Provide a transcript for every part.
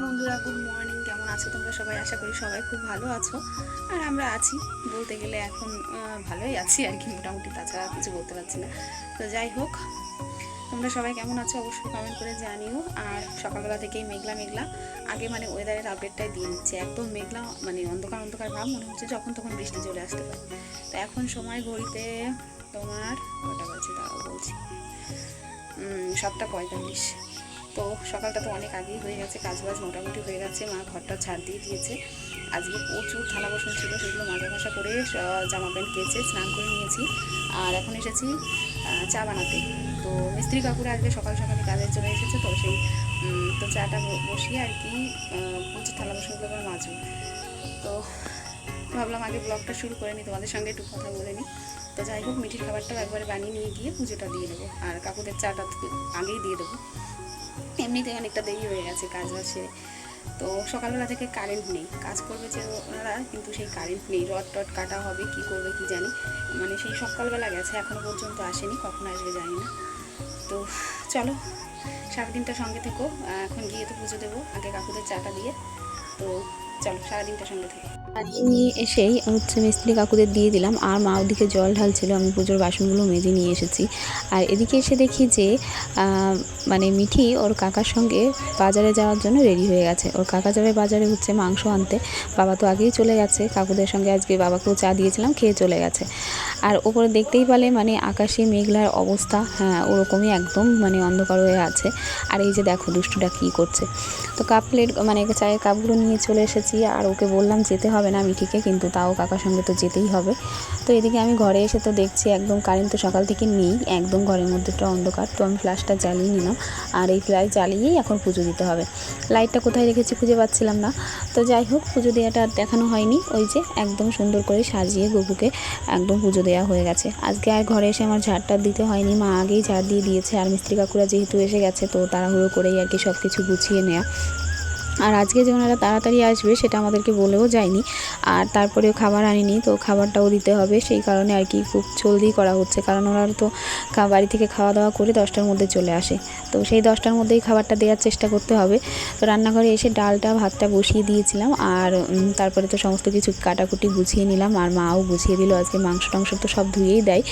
বন্ধুরা good morning কেমন আছো তোমরা সবাই? আশা করি সবাই খুব ভালো আছো। আর আমরা আছি বলতে গেলে এখন ভালোই আছি আর কি, মোটামুটি। তাছাড়া কিছু বলতে পারছি না। তো যাই হোক, তোমরা সবাই কেমন আছো অবশ্যই কমেন্ট করে জানিও। আর সকালবেলা থেকেই মেঘলা মেঘলা। আগে মানে ওয়েদারের আপডেটটাই দিয়ে নিচ্ছে একদম মেঘলা মানে অন্ধকার অন্ধকার ভাব। মনে হচ্ছে যখন তখন বৃষ্টি চলে আসতে পারে। তো এখন সময় ঘড়িতে তোমার কটা বাজে দাঁড়াও বলছি। সাতটা পঁয়তাল্লিশ। তো সকালটা তো অনেক আগেই হয়ে গেছে, কাজবাজ মোটামুটি হয়ে গেছে, মা ঘরটা ছাড় দিয়ে দিয়েছে। আজকে প্রচুর থালা বাসন ছিল, সেগুলো মাজা ঘষা করে জামা প্যান্ট কেচে স্নান করে নিয়েছি। আর এখন এসেছি চা বানাতে। তো মিস্ত্রি কাকুরা আজকে সকাল সকালে কাজে চলে এসেছে, তো সেই তো চাটা বসিয়ে আর কি প্রচুর থালা বাসনগুলো আবার মাজবো। তো ভাবলাম আগে ব্লগটা শুরু করে নিই, তোমাদের সঙ্গে একটু কথা বলে নিই। তো যাই হোক, মিঠির খাবারটাও একবারে বানিয়ে নিয়ে গিয়ে পুজোটা দিয়ে দেবো। আর কাকুদের চাটা আগেই দিয়ে দেবো। এমনিতে অনেকটা দেরি হয়ে গেছে কাজ আসে তো সকালবেলা থেকে কারেন্ট নেই। কাজ করবে যে ওনারা, কিন্তু সেই কারেন্ট নেই। রড টট কাটা হবে, কি করবে কি জানি। মানে সেই সকালবেলা গেছে এখনও পর্যন্ত আসেনি, কখন আসবে জানি না। তো চলো, সারাদিনটা সঙ্গে থেকো। এখন গিয়ে তো পুজো দেবো, আগে কাকুদের চাটা দিয়ে। তো চলো, সারাদিনটা সঙ্গে থেকো। বাড়িয়ে নিয়ে এসেই হচ্ছে মিস্ত্রি কাকুদের দিয়ে দিলাম, আর মা ওদিকে জল ঢালছিল, আমি পুজোর বাসনগুলো মেজে নিয়ে এসেছি। আর এদিকে এসে দেখি যে মানে মিঠি ওর কাকার সঙ্গে বাজারে যাওয়ার জন্য রেডি হয়ে গেছে। ওর কাকা যাবে বাজারে হচ্ছে মাংস আনতে, বাবা তো আগেই চলে গেছে, কাকুদের সঙ্গে আজকে বাবাকেও চা দিয়েছিলাম, খেয়ে চলে গেছে। আর ওপরে দেখতেই পেলে মানে আকাশে মেঘলার অবস্থা হ্যাঁ ওরকমই একদম মানে অন্ধকার হয়ে আছে। আর এই যে দেখো, দুষ্টুটা কী করছে। তো কাপ প্লেট মানে চায়ের কাপগুলো নিয়ে চলে এসেছি আর ওকে বললাম যেতে হবে না মিঠিকে, কিন্তু তাও কাকার সঙ্গে তো যেতেই হবে। তো এদিকে আমি ঘরে এসে তো দেখছি একদম কারেন্ট তো সকাল থেকে নেই, একদম ঘরের মধ্যেটা অন্ধকার, তো আমি ফ্ল্যাশটা জ্বালিয়ে নিলাম। আর এই ফ্ল্যাশ জ্বালিয়েই এখন পুজো দিতে হবে। লাইটটা কোথায় রেখেছি খুঁজে পাচ্ছিলাম না। তো যাই হোক, পুজো দেওয়াটা আর দেখানো হয়নি। ওই যে একদম সুন্দর করে সাজিয়ে গপুকে একদম পুজো দেওয়া হয়ে গেছে। আজকে আর ঘরে এসে আমার ঝাড়টা দিতে হয়নি, মা আগেই ঝাড় দিয়ে দিয়েছে। আর মিস্ত্রি কাকুরা যেহেতু এসে গেছে, তো তাড়াহুড়ো করেই আর কি সব কিছু গুছিয়ে নেওয়া আর আজকে যে ওনারা তাড়াতাড়ি আসবে সেটা আমাদেরকে বলেও যায়নি। আর তারপরেও খাবার আনিনি, তো খাবারটাও দিতে হবে। সেই কারণে আর কি খুব জলদি করা হচ্ছে। কারণ ওরা তো বাড়ি থেকে খাওয়া দাওয়া করে দশটার মধ্যে চলে আসে। তো সেই দশটার মধ্যেই খাবারটা দেওয়ার চেষ্টা করতে হবে। তো রান্নাঘরে এসে ডালটা, ভাতটা বসিয়ে দিয়েছিলাম। আর তারপরে তো সমস্ত কিছু কাটাকুটি গুছিয়ে নিলাম। আর মাও গুছিয়ে দিল। আজকে মাংস টাংস তো সব ধুয়েই দেয়।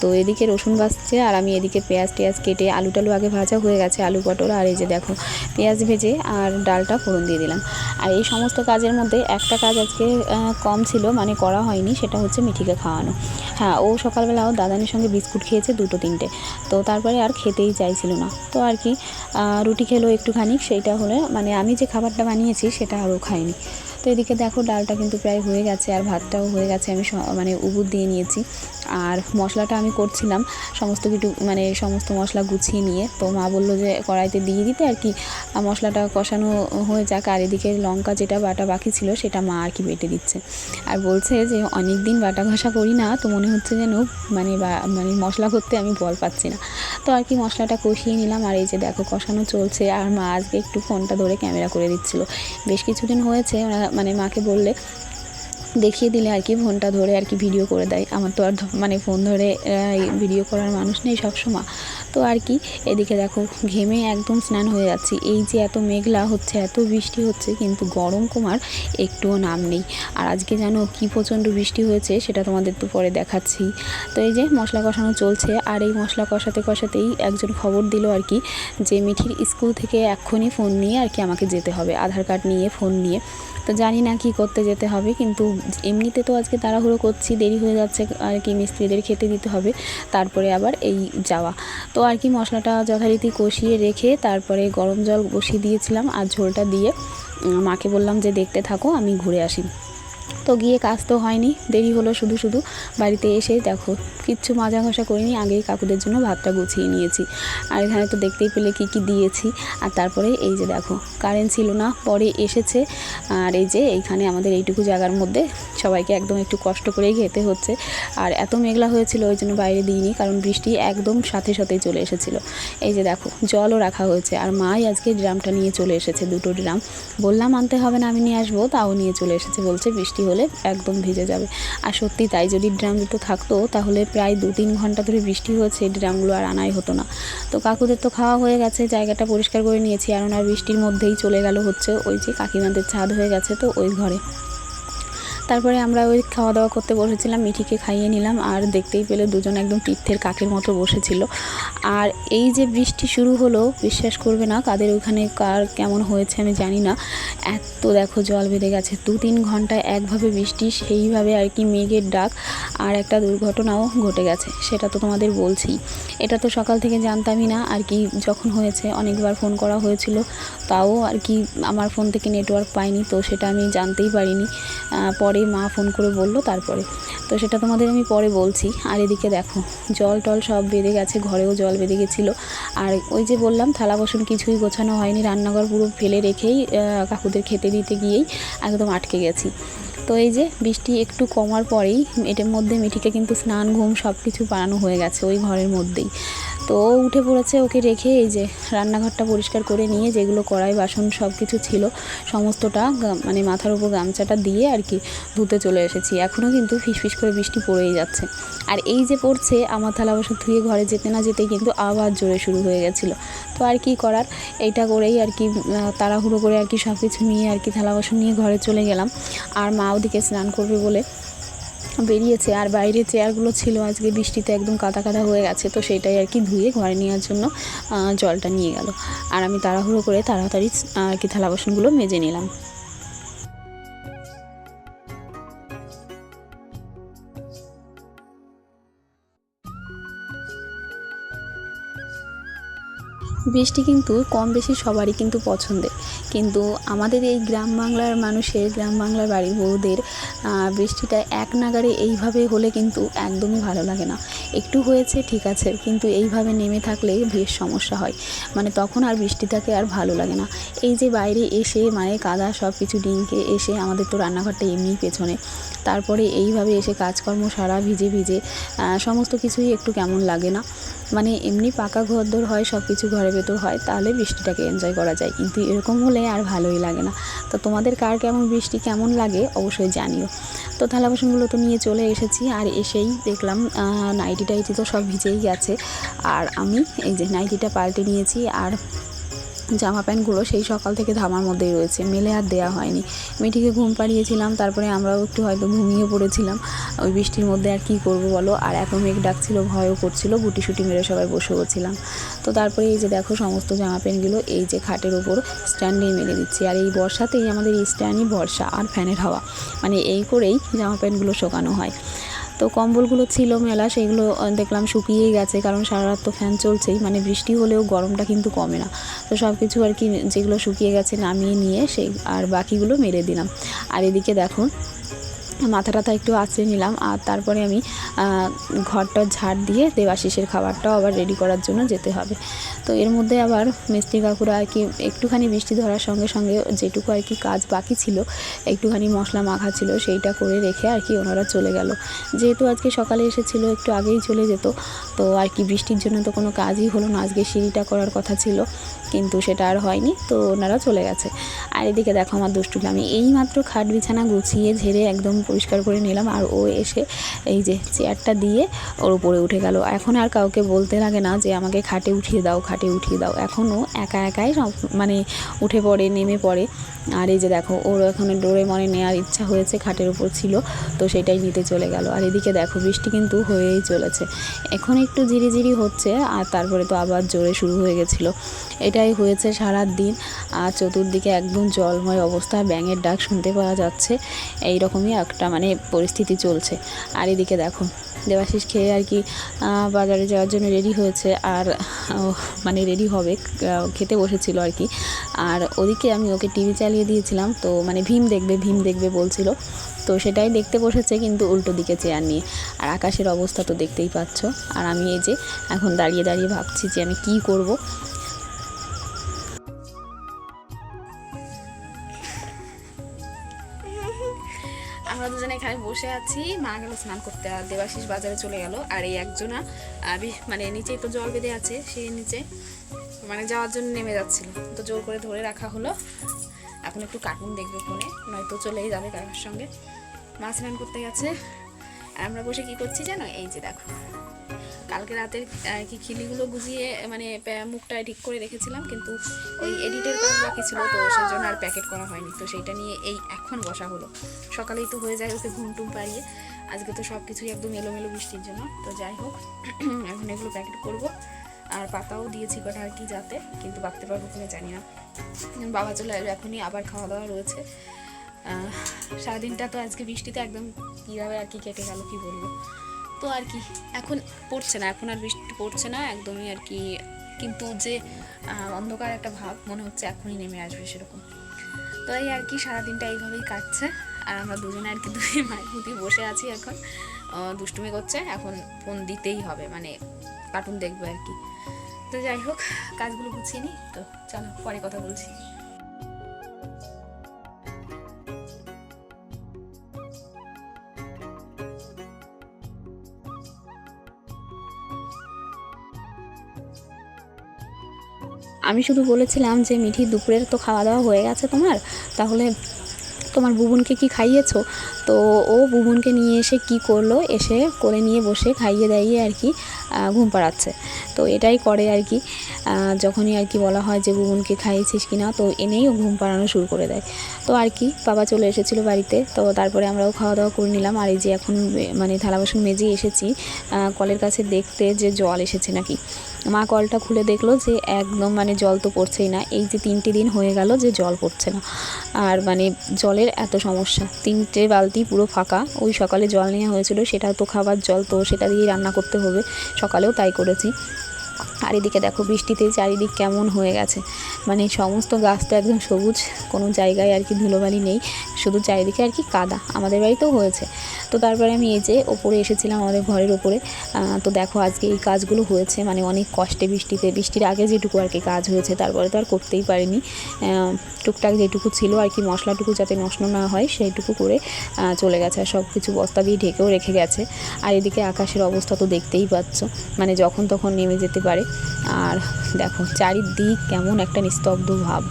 তো এদিকে রসুন বাজছে আর আমি এদিকে পেঁয়াজ টেয়াজ কেটে আলু টালু আগে ভাজা হয়ে গেছে, আলু পটল। আর এই যে দেখো, পেঁয়াজ ভেজে আর ডালটা ফোড়ন দিয়ে দিলাম। আর এই সমস্ত কাজের মধ্যে একটা কাজ আজকে কম ছিল মানে করা হয়নি, সেটা হচ্ছে মিঠিকে খাওয়ানো। হ্যাঁ ও সকালবেলাও দাদানের সঙ্গে বিস্কুট খেয়েছে দুটো তিনটে। তো তারপরে আর খেতেই চাইছিল না। তো আর কি রুটি খেলো একটুখানি, সেইটা হলে মানে আমি যে খাবারটা বানিয়েছি, সেটা আরও খাইনি তো এদিকে দেখো ডালটা কিন্তু প্রায় হয়ে গেছে আর ভাতটাও হয়ে গেছে, আমি মানে উবুর দিয়ে নিয়েছি। আর মশলাটা আমি করছিলাম সমস্ত কিছু মানে সমস্ত মশলা গুছিয়ে নিয়ে। তো মা বলল যে কড়াইতে দিয়ে দিতে আর কি মশলাটা কষানো হয়ে যাক। আর এদিকে লঙ্কা যেটা বাটা বাকি ছিল সেটা মা আর কি বেটে দিচ্ছে। আর বলছে যে অনেক দিন বাটা ঘষা করি না, তো মনে হচ্ছে যেন মানে বা- মানে মশলা করতে আমি বল পাচ্ছি না। তো আর কি মশলাটা কষিয়ে নিলাম। আর এই যে দেখো কষানো চলছে। আর মা আজকে একটু ফোনটা ধরে ক্যামেরা করে দিচ্ছিল। বেশ কিছুদিন হয়েছে মানে মাকে বললে, দেখিয়ে দিলে আর কি, ফোনটা ধরে আর কি ভিডিও করে দেয়। আমার তো আর মানে ফোন ধরে ভিডিও করার মানুষ নেই সবসময়। তো আর কি, এদিকে দেখো, ঘেমে একদম স্নান হয়ে যাচ্ছি। এই যে এত মেঘলা হচ্ছে, এত বৃষ্টি হচ্ছে, কিন্তু গরম কমার একটুও নাম নেই। আর আজকে জানো কি প্রচণ্ড বৃষ্টি হয়েছে, সেটা তোমাদের তো পরে দেখাচ্ছি। তো এই যে মশলা কষানো চলছে, আর এই মশলা কষাতে কষাতেই একজন খবর দিল আর কি, যে মিঠির স্কুল থেকে এক্ষুনি ফোন নিয়ে আর কি আমাকে যেতে হবে। আধার কার্ড নিয়ে, ফোন নিয়ে। তো জানি না কি করতে যেতে হবে, কিন্তু এমনিতে তো আজকে তাড়াহুড়ো করছি, দেরি হয়ে যাচ্ছে আর কি মিস্ত্রিদের খেতে দিতে হবে, তারপরে আবার এই যাওয়া। তো আর কি মশলাটা যথারীতি কষিয়ে রেখে তারপরে গরম জল বসিয়ে দিয়েছিলাম আর ঝোলটা দিয়ে মাকে বললাম যে দেখতে থাকো, আমি ঘুরে আসি। তো গিয়ে কাজ তো হয়নি, দেরি হলো শুধু শুধু। বাড়িতে এসে দেখো, কিচ্ছু মাজা ঘষা করিনি, আগেই কাকুদের জন্য ভাতটা গুছিয়ে নিয়েছি। আর এখানে তো দেখতেই পেলে কি কি দিয়েছি। আর তারপরে এই যে দেখো কারেন্ট ছিল না, পরে এসেছে। আর এই যে এইখানে আমাদের এইটুকু জায়গার মধ্যে সবাইকে একদম একটু কষ্ট করেই খেতে হচ্ছে। আর এত মেঘলা হয়েছিল, ওই জন্য বাইরে দিইনি, কারণ বৃষ্টি একদম সাথে সাথেই চলে এসেছিল। এই যে দেখো, জলও রাখা হয়েছে। আর মাই আজকে ড্রামটা নিয়ে চলে এসেছে, দুটো ড্রাম। বললাম আনতে হবে না, আমি নিয়ে আসব, তাও নিয়ে চলে এসেছে, বলছে বৃষ্টি বলে একদম ভিজে যাবে। আর সত্যি তাই যদি ড্রাম দুটো থাকতো, তাহলে প্রায় দু তিন ঘণ্টা ধরে বৃষ্টি হয়েছে ড্রামগুলো আর আনাই হতো না। তো কাকুদের তো খাওয়া হয়ে গেছে, জায়গাটা পরিষ্কার করে নিয়েছি। আর ওনার বৃষ্টির মধ্যেই চলে গেল হচ্ছে ওই যে কাকিমাদের ছাদ হয়ে গেছে তো ওই ঘরে। তারপরে আমরা ওই খাওয়া দাওয়া করতে বসেছিলাম মিঠিকে খাইয়ে নিলাম আর দেখতেই পেলে দুজন একদম তীর্থের কাকের মতো বসেছিল। আর এই যে বৃষ্টি শুরু হলো বিশ্বাস করবে না কাদের ওখানে কার কেমন হয়েছে আমি জানি না। এত দেখো জল বেঁধে গেছে দু তিন ঘন্টায় একভাবে বৃষ্টি সেইভাবে আর কি মেঘের ডাক আর একটা দুর্ঘটনাও ঘটে গেছে সেটা তো তোমাদের বলছি। এটা তো সকাল থেকে জানতামই না আর কি যখন হয়েছে অনেকবার ফোন করা হয়েছিল তাও আর কি আমার ফোন থেকে নেটওয়ার্ক পাইনি তো সেটা আমি জানতেই পারিনি। আহ, পরে মা ফোন করে বলল, তারপরে। তো সেটা তোমাদের আমি পরে বলছি। আর এদিকে দেখো, জল টল সব বেঁধে গেছে, ঘরেও জল বেঁধে গেছিল। আর ওই যে বললাম, থালা বাসন কিছুই গোছানো হয়নি, রান্নাঘর পুরো ফেলে রেখেই কাকুদের খেতে দিতে গিয়েই একদম আটকে গেছি। তো এই যে বৃষ্টি একটু কমার পরেই, এটার মধ্যে মিঠিকে কিন্তু স্নান, ঘুম সব কিছু বানানো হয়ে গেছে ওই ঘরের মধ্যেই। তো ও উঠে পড়েছে, ওকে রেখে এই যে রান্নাঘরটা পরিষ্কার করে নিয়ে যেগুলো কড়াই, বাসন সব কিছু ছিল, সমস্তটা মানে মাথার উপর গামছাটা দিয়ে আর কি ধুতে চলে এসেছি। এখনও কিন্তু ফিসফিস করে বৃষ্টি পড়েই যাচ্ছে। আর এই যে পড়ছে, আমার থালা বাসন ধুয়ে ঘরে যেতে না যেতেই কিন্তু আবার জোরে শুরু হয়ে গেছিল। তো আর কি করার, এইটা করেই আর কি তাড়াহুড়ো করে আর কি সব কিছু নিয়ে আর কি থালা বাসন নিয়ে ঘরে চলে গেলাম। আর মা ওদিকে স্নান করবে বলে বেরিয়েছে আর বাইরে চেয়ারগুলো ছিল, আজকে বৃষ্টিতে একদম কাদা কাদা হয়ে গেছে, তো সেটাই আর কি ধুয়ে ঘরে নেওয়ার জন্য জলটা নিয়ে গেল। আর আমি তাড়াহুড়ো করে তাড়াতাড়ি আর কি থালা বাসনগুলো মেজে নিলাম। বৃষ্টি কিন্তু কম বেশি সবারই কিন্তু পছন্দের। কিন্তু আমাদের এই গ্রাম বাংলার মানুষের, গ্রাম বাংলার বাড়ির বউদের বৃষ্টিটা এক নাগারে এইভাবে হলে কিন্তু একদমই ভালো লাগে না। একটু হয়েছে, ঠিক আছে, কিন্তু এইভাবে নেমে থাকলে বেশ সমস্যা হয়। মানে তখন আর বৃষ্টিটাকে আর ভালো লাগে না। এই যে বাইরে এসে মানে কাদা সব কিছু ডিঙ্কে এসে আমাদের তো রান্নাঘরটা এমনিই পেছনে। তারপরে এইভাবে এসে কাজকর্ম সারা ভিজে ভিজে সমস্ত কিছুই একটু কেমন লাগে না। মানে এমনি পাকা ঘর ঘরদোর হয় সব কিছু ঘরের ভেতর হয়, তাহলে বৃষ্টিটাকে এনজয় করা যায়। কিন্তু এরকম হলে আর ভালোই লাগে না। তো তোমাদের কার কেমন বৃষ্টি, কেমন লাগে অবশ্যই জানিও। তো থালা বাসনগুলো তো নিয়ে চলে এসেছি, আর এসেই দেখলাম নাইটি টাইটি তো সব ভিজেই গেছে। আর আমি এই যে নাইটিটা পাল্টে নিয়েছি, আর জামা প্যান্টগুলো সেই সকাল থেকে ধামার মধ্যেই রয়েছে। মেলে আর দেওয়া হয়নি। মেয়েটিকে ঘুম পাড়িয়েছিলাম, তারপরে আমরাও একটু হয়তো ঘুমিয়ে পড়েছিলাম। ওই বৃষ্টির মধ্যে আর কী করব বলো? আর এখন মেঘ ডাকছিল, ভয়ও করছিল, গুটি সুটি মেরে সবাই বসে গেছিলাম। তো তারপরে এই যে দেখো সমস্ত জামা প্যান্টগুলো, এই যে খাটের ওপর স্ট্যান্ডেই মেলে দিচ্ছি। আর এই বর্ষাতেই আমাদের এই স্ট্যান্ডই বর্ষা আর ফ্যানের হাওয়া। মানে এই করেই জামা প্যান্টগুলো শোকানো হয়। তো কম্বলগুলো ছিল মেলা, সেগুলো দেখলাম শুকিয়েই গেছে, কারণ সারা রাত তো ফ্যান চলছেই মানে বৃষ্টি হলেও গরমটা কিন্তু কমে না। তো সব কিছু আর কি, যেগুলো শুকিয়ে গেছে নামিয়ে নিয়ে সেই, আর বাকিগুলো মেরে দিলাম। আর এদিকে দেখুন মাথা টাথা একটু আঁচড়ে নিলাম আর তারপরে আমি ঘরটা ঝাড় দিয়ে দেবাশিসের খাবারটাও আবার রেডি করার জন্য যেতে হবে। তো এর মধ্যে আবার মিস্ত্রি কাকুরা আর কি, একটুখানি বৃষ্টি ধরার সঙ্গে সঙ্গে যেটুকু আর কি কাজ বাকি ছিল, একটুখানি মশলা মাখা ছিল, সেইটা করে রেখে আর কি ওনারা চলে গেল। যেহেতু আজকে সকালে এসেছিল, একটু আগেই চলে যেত, তো আর কি বৃষ্টির জন্য তো কোনো কাজই হলো না, আজকে সিঁড়িটা করার কথা ছিল, কিন্তু সেটা আর হয়নি, তো ওনারা চলে গেছে। আর এদিকে দেখো আমার দুষ্টুকে আমি এইমাত্র খাট বিছানা গুছিয়ে ঝেড়ে একদম পরিষ্কার করে নিলাম আর ও এসে এই যে চেয়ারটা দিয়ে ওর উপরে উঠে গেল। এখন আর কাউকে বলতে লাগে না যে আমাকে খাটে উঠিয়ে দাও, খাটে উঠিয়ে দাও। এখনও একা একাই সব মানে উঠে পড়ে, নেমে পড়ে। আর এই যে দেখো, ওর এখন ডোরে মনে নেওয়ার ইচ্ছা হয়েছে, খাটের উপর ছিল, তো সেটাই নিতে চলে গেল। আর এদিকে দেখো, বৃষ্টি কিন্তু হয়েই চলেছে। এখন একটু ঝিরিঝিরি হচ্ছে, আর তারপরে তো আবার জোরে শুরু হয়ে গেছিল। এটাই হয়েছে সারা দিন আর চতুর্দিকে একদম জলময় অবস্থা, ব্যাঙের ডাক শুনতে পাওয়া যাচ্ছে। এই রকমই একটা মানে পরিস্থিতি চলছে। আর এদিকে দেখো, দেবাশিস খেয়ে আর কি বাজারে যাওয়ার জন্য রেডি হয়েছে। আর মানে রেডি হবে খেতে বসেছিল আর কি। আর ওদিকে আমি ওকে টিভি চালিয়ে দিয়েছিলাম, তো মানে ভীম দেখবে ভীম দেখবে বলছিল। তো সেটাই দেখতে বসেছে, কিন্তু উল্টো দিকে চেয়ার নিয়ে। আর আকাশের অবস্থা তো দেখতেই পাচ্ছ। আর আমি এই যে, এখন দাঁড়িয়ে দাঁড়িয়ে ভাবছি যে আমি কি করব। বসে আছি। মা গেল স্নান করতে আর দেবাশিস বাজারে চলে গেল। আর এই একজনা মানে নিচেই তো জল বেঁধে আছে, সেই নিচে মানে যাওয়ার জন্য নেমে যাচ্ছিল। তো জোর করে ধরে রাখা হলো। এখন একটু কার্টুন দেখবে ফোনে, নয়তো চলেই যাবে কারোর সঙ্গে। মা স্নান করতে গেছে। আমরা বসে কি করছি জানো? এই যে দেখো। কালকে রাতের কি খিলিগুলো গুজিয়ে মানে মুখটা ঠিক করে রেখেছিলাম, কিন্তু ওই এডিটের কাজ বাকি ছিল, তো সেই জন্য আর প্যাকেট করা হয়নি। তো সেইটা নিয়ে এই এখন বসা হলো। সকালেই তো হয়ে যায় ওকে ঘুম টুম পাড়িয়ে। আজকে তো সব কিছুই একদম এলোমেলো বৃষ্টির জন্য। তো যাই হোক, এখন এগুলো প্যাকেট করব। আর পাতাও দিয়েছি কটা আর কি যাতে, কিন্তু বাঁধতে পারব কিনা জানি না। বাবা চলে এখনই আবার খাওয়া দাওয়া রয়েছে। সারাদিনটা তো আজকে বৃষ্টিতে একদম কীভাবে আর কি কেটে গেল, কি বলব? তো আর কি, এখন পড়ছে না, এখন আর বৃষ্টি পড়ছে না, একদমই আর কি। কিন্তু যে অন্ধকার একটা ভাব মনে হচ্ছে এখনই নেমে আসবে সেরকম। তো এই আর কি সারাদিনটা এইভাবেই কাটছে, আর আমরা দুজনে আর কি দুই মায়ের প্রতি বসে আছি এখন। দুষ্টুমি করছে, এখন ফোন দিতেই হবে মানে কার্টুন দেখবে আর কি। তো যাই হোক, কাজগুলো গুছিয়ে নিই, তো চলো পরে কথা বলছি। আমি শুধু বলেছিলাম যে মিঠি দুপুরের তো খাওয়া দাওয়া হয়ে গেছে তোমার, তাহলে তোমার বুবুনকে কি খাইয়েছো? তো ও বুবুনকে নিয়ে এসে কি করল? এসে করে নিয়ে বসে খাইয়ে দাইয়ে আর কি ঘুম পাড়াচ্ছে। তো এটাই করে আর কি যখনই আর কি বলা হয় যে বুবুনকে খাইয়েছিস কি না তো এনেই ও ঘুম পাড়ানো শুরু করে দেয়। তো আর কি, বাবা চলে এসেছিল বাড়িতে, তো তারপরে আমরাও খাওয়া দাওয়া করে নিলাম। আর এই যে এখন মানে থালা বাসন মেজে এসেছি কলের কাছে দেখতে যে জল এসেছে নাকি। মা কলটা খুলে দেখল যে একদম মানে জল তো পড়ছেই না। এই যে তিনটে দিন হয়ে গেল যে জল পড়ছে না। আর মানে জলের এত সমস্যা, তিনটে বালতি পুরো ফাঁকা। ওই সকালে জল নেওয়া হয়েছিল, সেটা তো খাবার জল তো সেটা দিয়েই রান্না করতে হবে। সকালেও তাই করেছি। আর এদিকে দেখো বৃষ্টিতে চারিদিক কেমন হয়ে গেছে। মানে সমস্ত গাছ তো একদম সবুজ, কোনো জায়গায় আর কি ধুলোবালি নেই, শুধু চারিদিকে আর কি কাদা। আমাদের বাড়িতেও হয়েছে। তো তারপরে আমি এই যে ওপরে এসেছিলাম আমাদের ঘরের ওপরে তো দেখো আজকে এই কাজগুলো হয়েছে মানে অনেক কষ্টে বৃষ্টিতে। বৃষ্টির আগে যেটুকু আর কি কাজ হয়েছে, তারপরে তো আর করতেই পারিনি। টুকটাক যেটুকু ছিল আর কি মশলাটুকু যাতে নষ্ট না হয়, সেইটুকু করে চলে গেছে। আর সব কিছু বস্তা দিয়ে ঢেকেও রেখে গেছে। আর এদিকে আকাশের অবস্থা তো দেখতেই পাচ্ছ। মানে যখন তখন নেমে যেতে পারে। আর দেখো, চারিদিক কেমন একটা নিস্তব্ধ ভাব।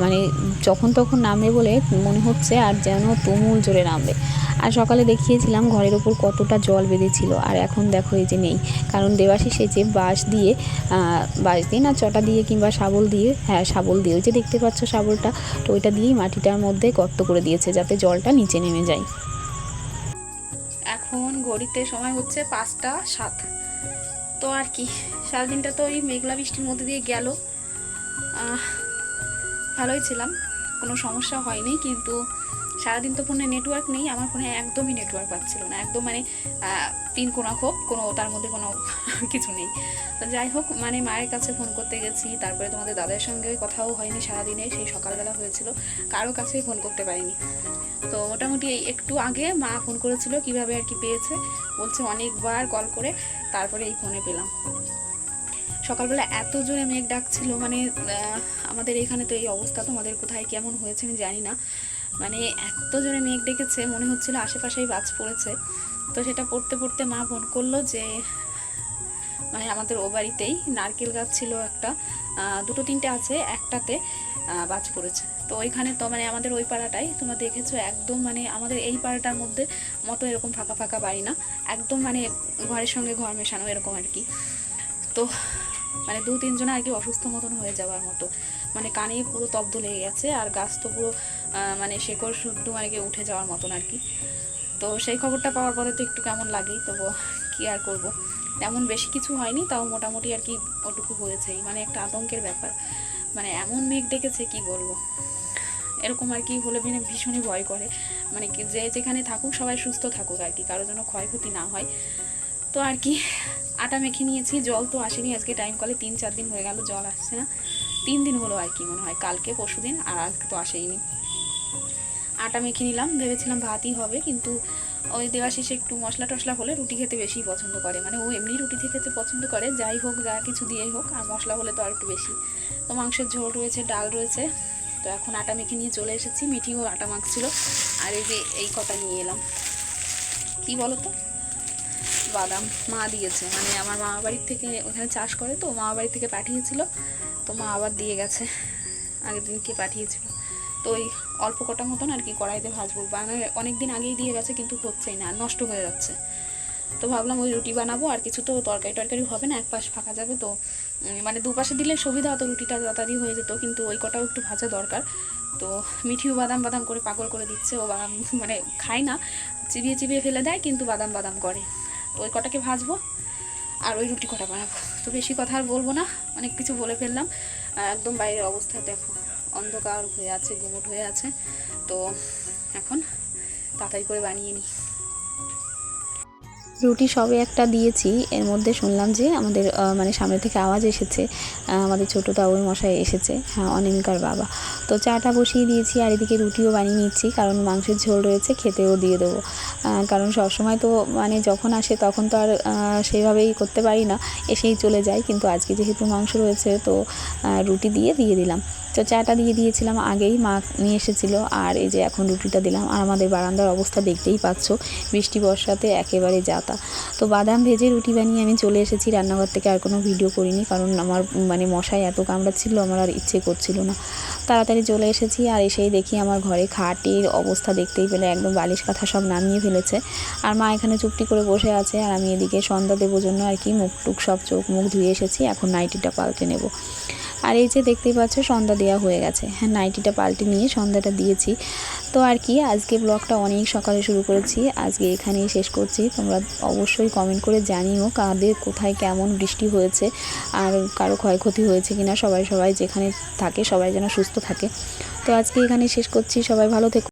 মানে যখন তখন নামবে বলে মনে হচ্ছে আর যেন তুমুল জোরে নামবে। আর সকালে দেখিয়েছিলাম ঘরের ওপর কতটা জল বেঁধেছিল, আর এখন দেখো এই যে নেই। কারণ দেবাশিস যে বাঁশ দিয়ে বাঁশ দিয়ে না, চটা দিয়ে কিংবা শাবল দিয়ে হ্যাঁ শাবল দিয়ে, ওই যে দেখতে পাচ্ছ শাবলটা, তো ওইটা দিয়েই মাটিটার মধ্যে গর্ত করে দিয়েছে যাতে জলটা নিচে নেমে যায়। এখন ঘড়িতে সময় হচ্ছে পাঁচটা সাত। তো আর কি সারাদিনটা তো ওই মেঘলা বৃষ্টির মধ্যে দিয়ে গেল। ভালোই ছিলাম, কোনো সমস্যা হয়নি, কিন্তু সারাদিন তো ফোনে নেটওয়ার্ক নেই, আমার ফোনে একদমই নেটওয়ার্ক পাচ্ছিল না, একদম মানে তিন কোনা হোক কোনো তার মধ্যে কোনো কিছু নেই। তো যাই হোক মানে মায়ের কাছে ফোন করতে গেছি, তারপরে তোমাদের দাদার সঙ্গে কথাও হয়নি সারাদিনে, সেই সকালবেলা হয়েছিল, কারও কাছেই ফোন করতে পারিনি। তো মোটামুটি একটু আগে মা ফোন করেছিল, কীভাবে আর কি পেয়েছে, বলছে অনেকবার কল করে, তারপরে এই ফোনে পেলাম। সকালবেলা এত জোরে মেঘ ডাকছিল মানে আমাদের এখানে তো এই অবস্থা, তোমাদের কোথায় কেমন হয়েছে আমি জানি না। মানে এত জোরে মেঘ ডেকেছে, মনে হচ্ছিল আশেপাশেই বাজ পড়েছে। তো সেটা পড়তে পড়তে মা ফোন করল যে মানে আমাদের ও বাড়িতেই নারকেল গাছ ছিল একটা দুটো তিনটে আছে, একটাতে বাজ পড়েছে। তো ওইখানে তো মানে আমাদের ওই পাড়াটাই, তোমরা দেখেছ একদম মানে আমাদের এই পাড়াটার মধ্যে মতো এরকম ফাঁকা ফাঁকা বাড়ি না। একদম মানে ঘরের সঙ্গে ঘর মেশানো এরকম আর কি। তো মানে দু তিনজন আর কি অসুস্থ মতন হয়ে যাওয়ার মতো। মানে কানে পুরো তব্দ লেগে গেছে, আর গাছ তো পুরো মানে শেকড় শুদ্ধ মানে কি উঠে যাওয়ার মতন আর কি। তো সেই খবরটা পাওয়ার পরে তো একটু কেমন লাগেই তবু কি আর করব? তেমন বেশি কিছু হয়নি, তাও মোটামুটি আর কি ওটুকু হয়েছেই। মানে একটা আতঙ্কের ব্যাপার। মানে এমন মেঘ ডেকেছে, কি বলব? এরকম আর কি হলে মানে ভীষণই ভয় করে। মানে যে যেখানে থাকুক, সবাই সুস্থ থাকুক আর কি কারোর জন্য ক্ষয়ক্ষতি না হয়। তো আর কি, আটা মেখে নিয়েছি, জল তো আসেনি, আজকে টাইম কলে তিন, চার দিন হয়ে গেল, জল আসছে না। তিন দিন হলো আর কি মনে হয়, কালকে, পরশু দিন, আর আজকে তো আসেইনি। আটা মেখে নিলাম, ভেবেছিলাম ভাতই হবে, কিন্তু ওই দেওয়াশিসে একটু মশলা টশলা হলে রুটি খেতে বেশি পছন্দ করে। মানে ও এমনি রুটি খেতে পছন্দ করে, যাই হোক, যা কিছু দিয়েই হোক, আর মশলা হলে তো আর একটু বেশি। তো মাংসের ঝোল রয়েছে, ডাল রয়েছে, তো এখন আটা মেখে নিয়ে চলে এসেছি, মিঠিও আটা মাখছিল, আর এই যে এই কটা নিয়ে এলাম। কি বলো তো? বাদাম মা দিয়েছে। মানে আমার মামা বাড়ির থেকে ওখানে চাষ করে তো মামা বাড়ি থেকে পাঠিয়েছিল। তো মা আবার দিয়ে গেছে। আগের দিনকে পাঠিয়েছিল? তো ওই অল্প কটা মতন আর কি কড়াইতে ভাজবো মানে অনেক দিন আগেই দিয়ে গেছে কিন্তু হচ্ছেই না, নষ্ট হয়ে যাচ্ছে। তো ভাবলাম ওই রুটি বানাবো, আর কিছু তো তরকারি টরকারি হবে না এক পাশ ফাঁকা যাবে তো। মানে দুপাশে দিলে সুবিধা হতো রুটিটা তাড়াতাড়ি হয়ে যেত, কিন্তু ওই কটাও একটু ভাজা দরকার। তো মিঠিও বাদাম বাদাম করে পাগল করে দিচ্ছে, ও বাদাম মানে খায় না, চিবিয়ে চিবিয়ে ফেলে দেয়, কিন্তু বাদাম বাদাম করে। ওই কটাকে ভাজবো আর ওই রুটি কটা বানাবো। তো বেশি কথা আর বলব না, অনেক কিছু বলে ফেললাম। একদম বাইরের অবস্থা দেখো, অন্ধকার হয়ে আছে গুমট হয়ে আছে। তো এখন তাড়াতাড়ি করে বানিয়ে নিই। রুটি সবে একটা দিয়েছি। এর মধ্যে শুনলাম যে আমাদের মানে সামনে থেকে আওয়াজ এসেছে আমাদের ছোটো তাউর মশাই এসেছে হ্যাঁ অনিমিকার বাবা। তো চাটা বসিয়ে দিয়েছি আর এদিকে রুটিও বানিয়ে নিচ্ছি, কারণ মাংসের ঝোল রয়েছে, খেতেও দিয়ে দেবো। কারণ সবসময় তো মানে যখন আসে তখন তো আর সেইভাবেই করতে পারি না, এসেই চলে যায়। কিন্তু আজকে যেহেতু মাংস রয়েছে, তো রুটি দিয়ে দিয়ে দিলাম। তো চাটা দিয়ে দিয়েছিলাম আগেই, মা নিয়ে এসেছিল। আর এই যে এখন রুটিটা দিলাম, আর আমাদের বারান্দার অবস্থা দেখতেই পাচ্ছ, বৃষ্টি বর্ষাতে একেবারে যাতা তো বাদাম ভেজে রুটি বানিয়ে আমি চলে এসেছি রান্নাঘর থেকে, আর কোনো ভিডিও করিনি, কারণ আমার মানে মশাই এত কামড়াচ্ছিল, আমার আর ইচ্ছে করছিল না। তাড়াতাড়ি চলে এসেছি, আর এসেই দেখি আমার ঘরে খাটের অবস্থা দেখতেই পেলে, একদম বালিশ কাঁথা সব নামিয়ে ফেলেছে। আর মা এখানে চুপটি করে বসে আছে, আর আমি এদিকে সন্ধ্যা দেবো জন্য আর কি, মুখ টুক সব চোখ মুখ ধুয়ে এসেছি, এখন নাইটিটা পাল্টে নেব। আর এই যে দেখতেই পাচ্ছ, সন্ধ্যা দেওয়া হয়ে গেছে। হ্যাঁ নাইটিটা পাল্টে নিয়ে সন্ধ্যাটা দিয়েছি। তো আর কি, আজকে ব্লগটা অনেক সকালে শুরু করেছি। আজকে এখানেই শেষ করছি। তোমরা অবশ্যই কমেন্ট করে জানিও কাদের কোথায় কেমন বৃষ্টি হয়েছে আর কারও ক্ষয়ক্ষতি হয়েছে কিনা। সবাই সবাই যেখানে থাকে, সবাই যেন সুস্থ থাকে। তো আজকে এখানে শেষ করছি। সবাই ভালো থেকো।